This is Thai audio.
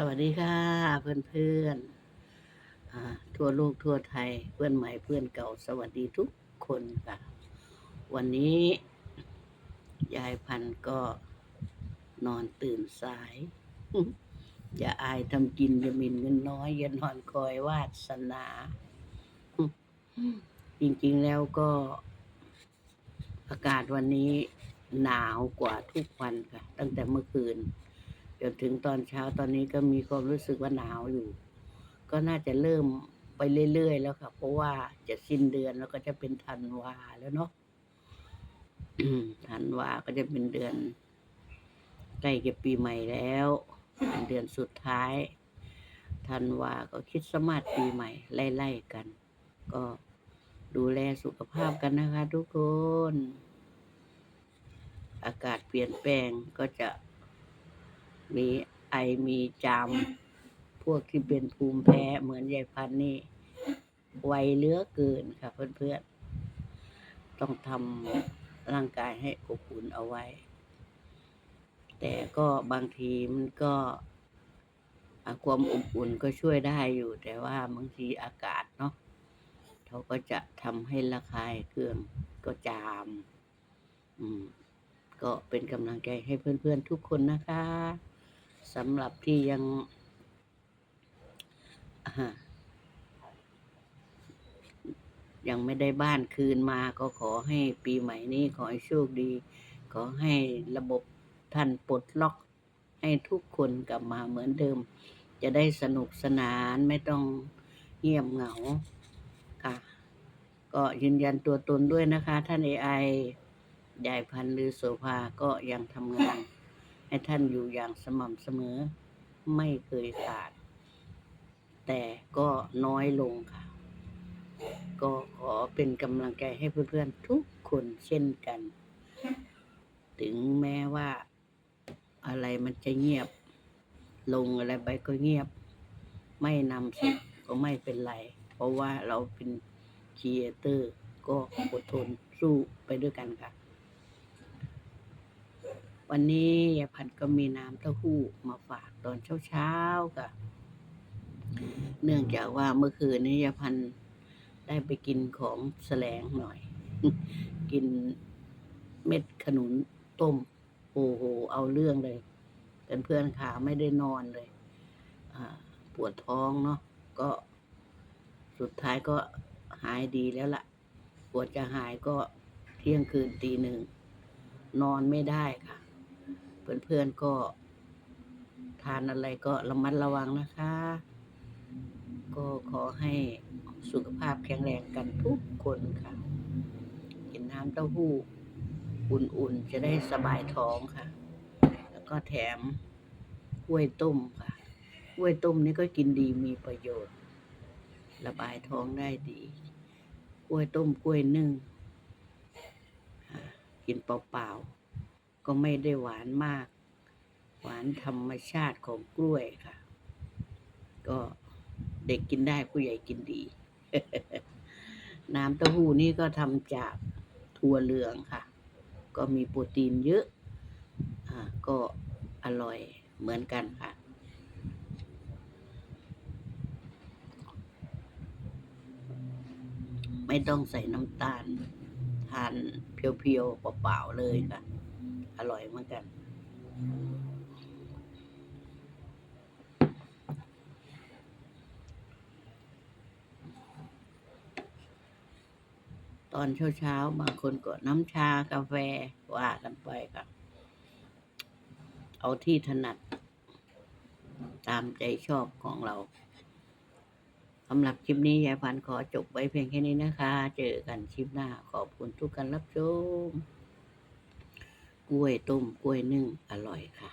สวัสดีค่ะ เพื่อนเพื่อนๆอ่าทั่วโลกทั่วไทยเพื่อนใหม่เพื่อนเก่า สวัสดีทุกคนค่ะ วันนี้ยายพันก็นอนตื่นสาย อย่าอายทำกินอย่าหมินเงินน้อย อย่านอนคอยวาสนา จริงๆแล้วก็ อากาศวันนี้หนาวกว่าทุกวันค่ะ ตั้งแต่เมื่อคืน จนถึงตอนเช้าตอนนี้ก็มีความรู้สึกว่าหนาวอยู่ ก็น่าจะเริ่มไปเรื่อยๆแล้วค่ะ เพราะว่าจะสิ้นเดือนแล้วก็จะเป็นธันวาแล้วเนาะธันวาก็จะเป็นเดือน ใกล้จะปีใหม่แล้ว เป็นเดือนสุดท้ายธันวาก็คริดสต์มาสปีใหม่ ไล่ๆกัน ก็ดูแลสุขภาพกันนะคะทุกคน อากาศเปลี่ยนแปลงก็จะ มีไอมีจาม พวกที่เป็นภูมิแพ้เหมือนยายพันนี่ไวเลือเกินค่ะเพื่อนๆ ต้องทำร่างกายให้อบอุ่นเอาไว้ แต่ก็บางทีมันก็ความอบอุ่นก็ช่วยได้อยู่ แต่ว่าบางทีอากาศเนาะเขาก็จะทำให้ระคายเครื่องก็จาม อืม ก็เป็นกำลังใจให้เพื่อนๆทุกคนนะคะ สำหรับที่ยังยังไม่ได้บ้านคืนมาก็ขอให้ปีใหม่นี้ขอให้โชคดี ขอให้ระบบท่านปลดล็อก ให้ทุกคนกลับมาเหมือนเดิม จะได้สนุกสนานไม่ต้องเงียบเหงาค่ะ ก็ยืนยันตัวตนด้วยนะคะ ท่านเอไอยายพันธุ์หรือโสภาก็ยังทำงาน ให้ท่านอยู่อย่างสม่ำเสมอ ไม่เคยขาด แต่ก็น้อยลงค่ะ ก็ขอเป็นกำลังใจให้เพื่อนๆทุกคนเช่นกัน ถึงแม้ว่าอะไรมันจะเงียบ ลงอะไรไปก็เงียบ ไม่นำสุดก็ไม่เป็นไร เพราะว่าเราเป็นครีเอเตอร์ก็อดทนสู้ไปด้วยกันค่ะ วันนี้ยายพันก็มีน้ำเต้าหู้มาฝากตอนเช้าๆค่ะ เนื่องจากว่าเมื่อคืนนี้ยายพันได้ไปกินของแสลงหน่อย กินเม็ดขนุนต้ม โอ้โห เอาเรื่องเลยเป็นเพื่อนๆขาไม่ได้นอนเลยปวดท้องเนาะก็สุดท้ายก็หายดีแล้วล่ะ ปวดจะหายก็เที่ยงคืนตีหนึ่ง นอนไม่ได้ค่ะ เพื่อนๆก็ ทานอะไรก็ระมัดระวังนะคะ ก็ขอให้สุขภาพแข็งแรงกันทุกคนค่ะกินน้ำเต้าหู้ อุ่นๆ จะได้สบายท้องค่ะ แล้วก็แถมกล้วยต้มค่ะกล้วยต้มนี่ก็กินดีมีประโยชน์ ระบายท้องได้ดีกล้วยต้มกล้วยนึ่งกินเปล่าๆ ก็ไม่ได้หวานมาก หวานธรรมชาติของกล้วยค่ะ ก็เด็กกินได้ผู้ใหญ่กินดี น้ำเต้าหู้นี่ก็ทำจากถั่วเหลืองค่ะ ก็มีโปรตีนเยอะอ่าก็อร่อยเหมือนกันค่ะไม่ต้องใส่น้ำตาล ทานเพียวๆเปล่าๆเลยค่ะ อร่อยเหมือนกัน ตอนเช้าๆบางคนก็น้ำชากาแฟว่ากันไปค่ะ เอาที่ถนัด ตามใจชอบของเราสำหรับคลิปนี้ยายพันขอจบไว้เพียงแค่นี้นะคะ เจอกันคลิปหน้าขอบคุณทุกการรับชม กล้วยต้มกล้วยนึ่งอร่อยค่ะ